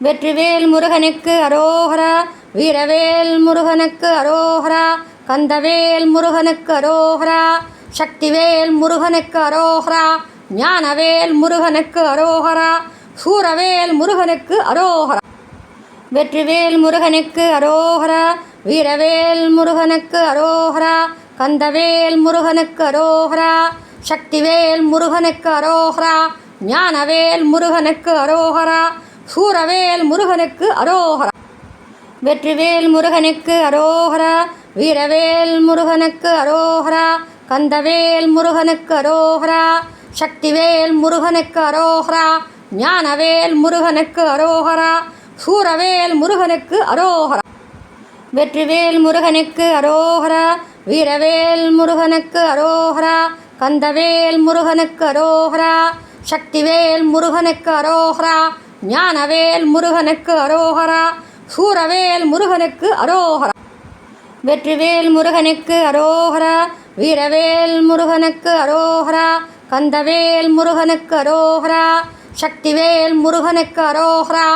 வெற்றிவேல் முருகனுக்கு அரோஹரா வீரவேல் முருகனுக்கு அரோஹரா கந்தவேல் முருகனுக்கு அரோஹரா சக்திவேல் முருகனுக்கு அரோஹரா ஞானவேல் முருகனுக்கு அரோஹரா சூரவேல் முருகனுக்கு அரோஹரா வெற்றிவேல் முருகனுக்கு அரோஹரா வீரவேல் முருகனுக்கு அரோஹரா கந்தவேல் முருகனுக்கு அரோஹரா சக்திவேல் முருகனுக்கு அரோஹரா ஞானவேல் முருகனுக்கு அரோஹரா சூரவேல் முருகனுக்கு அரோகரா வெற்றிவேல் முருகனுக்கு அரோகரா வீரவேல் முருகனுக்கு அரோகரா கந்தவேல் முருகனுக்கு அரோகரா சக்திவேல் முருகனுக்கு அரோகரா ஞானவேல் முருகனுக்கு அரோகரா சூரவேல் முருகனுக்கு அரோகரா வெற்றிவேல் முருகனுக்கு அரோகரா வீரவேல் முருகனுக்கு அரோகரா கந்தவேல் முருகனுக்கு அரோகரா சக்திவேல் முருகனுக்கு அரோகரா ஞானவேல் முருகனுக்கு அரோகரா சூரவேல் முருகனுக்கு அரோகரா. வெற்றிவேல் முருகனுக்கு அரோகரா வீரவேல் முருகனுக்கு அரோகரா கந்தவேல் முருகனுக்கு அரோகரா சக்திவேல் முருகனுக்கு அரோகரா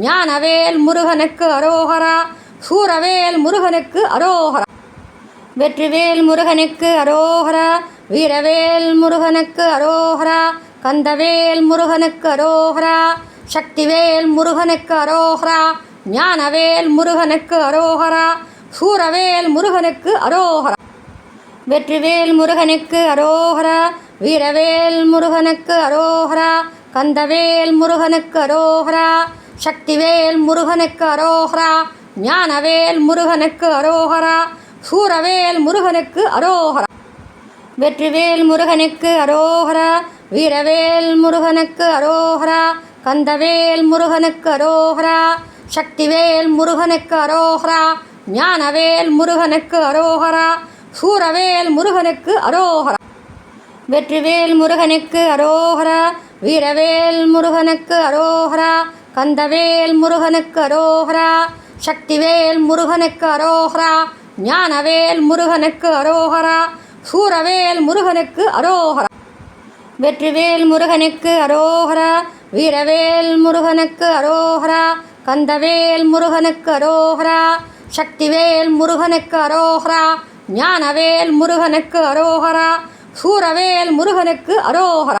ஞானவேல் முருகனுக்கு அரோகரா சூரவேல் முருகனுக்கு அரோகரா. வெற்றிவேல் முருகனுக்கு அரோகரா வீரவேல் முருகனுக்கு அரோகரா கந்தவேல் முருகனுக்கு அரோகரா சக்திவேல் முருகனுக்கு அரோஹரா ஞானவேல் முருகனுக்கு அரோஹரா சூரவேல் முருகனுக்கு அரோஹரா வெற்றிவேல் முருகனுக்கு அரோஹரா வீரவேல் முருகனுக்கு அரோஹரா கந்தவேல் முருகனுக்கு அரோஹரா சக்திவேல் முருகனுக்கு அரோஹரா ஞானவேல் முருகனுக்கு அரோஹரா சூரவேல் முருகனுக்கு அரோஹரா வெற்றிவேல் முருகனுக்கு அரோஹரா வீரவேல் முருகனுக்கு அரோஹரா கந்தவேல் முருகனுக்கு அரோஹரா சக்திவேல் முருகனுக்கு அரோஹரா ஞானவேல் முருகனுக்கு அரோஹரா சூரவேல் முருகனுக்கு அரோஹரா வெற்றிவேல் முருகனுக்கு அரோஹரா வீரவேல் முருகனுக்கு அரோஹரா கந்தவேல் முருகனுக்கு அரோஹரா சக்திவேல் முருகனுக்கு அரோஹரா ஞானவேல் முருகனுக்கு அரோஹரா சூரவேல் முருகனுக்கு அரோஹரா வெற்றிவேல் முருகனுக்கு அரோஹரா வீரவேல் முருகனுக்கு அரோஹரா கந்தவேல் முருகனுக்கு அரோஹரா சக்திவேல் முருகனுக்கு அரோஹரா ஞானவேல் முருகனுக்கு அரோஹரா சூரவேல் முருகனுக்கு அரோஹரா.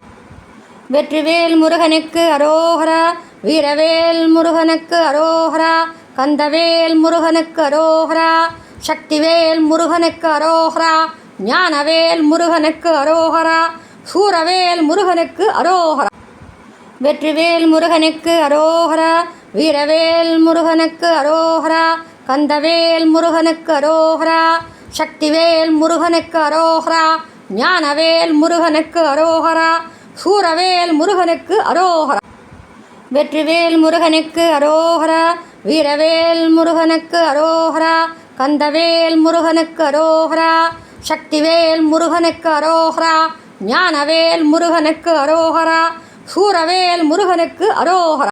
வெற்றிவேல் முருகனுக்கு அரோஹரா வீரவேல் முருகனுக்கு அரோஹரா கந்தவேல் முருகனுக்கு அரோஹரா சக்திவேல் முருகனுக்கு அரோஹரா ஞானவேல் முருகனுக்கு அரோஹரா சூரவேல் முருகனுக்கு அரோஹரா. வெற்றிவேல் முருகனுக்கு அரோஹரா வீரவேல் முருகனுக்கு அரோஹரா கந்தவேல் முருகனுக்கு அரோஹரா சக்திவேல் முருகனுக்கு அரோஹரா ஞானவேல் முருகனுக்கு அரோஹரா சூரவேல் முருகனுக்கு அரோஹரா வெற்றிவேல் முருகனுக்கு அரோஹரா வீரவேல் முருகனுக்கு அரோஹரா கந்தவேல் முருகனுக்கு அரோஹரா சக்திவேல் முருகனுக்கு அரோஹரா ஞானவேல் முருகனுக்கு அரோஹரா சூரவேல் முருகனுக்கு அரோகரா.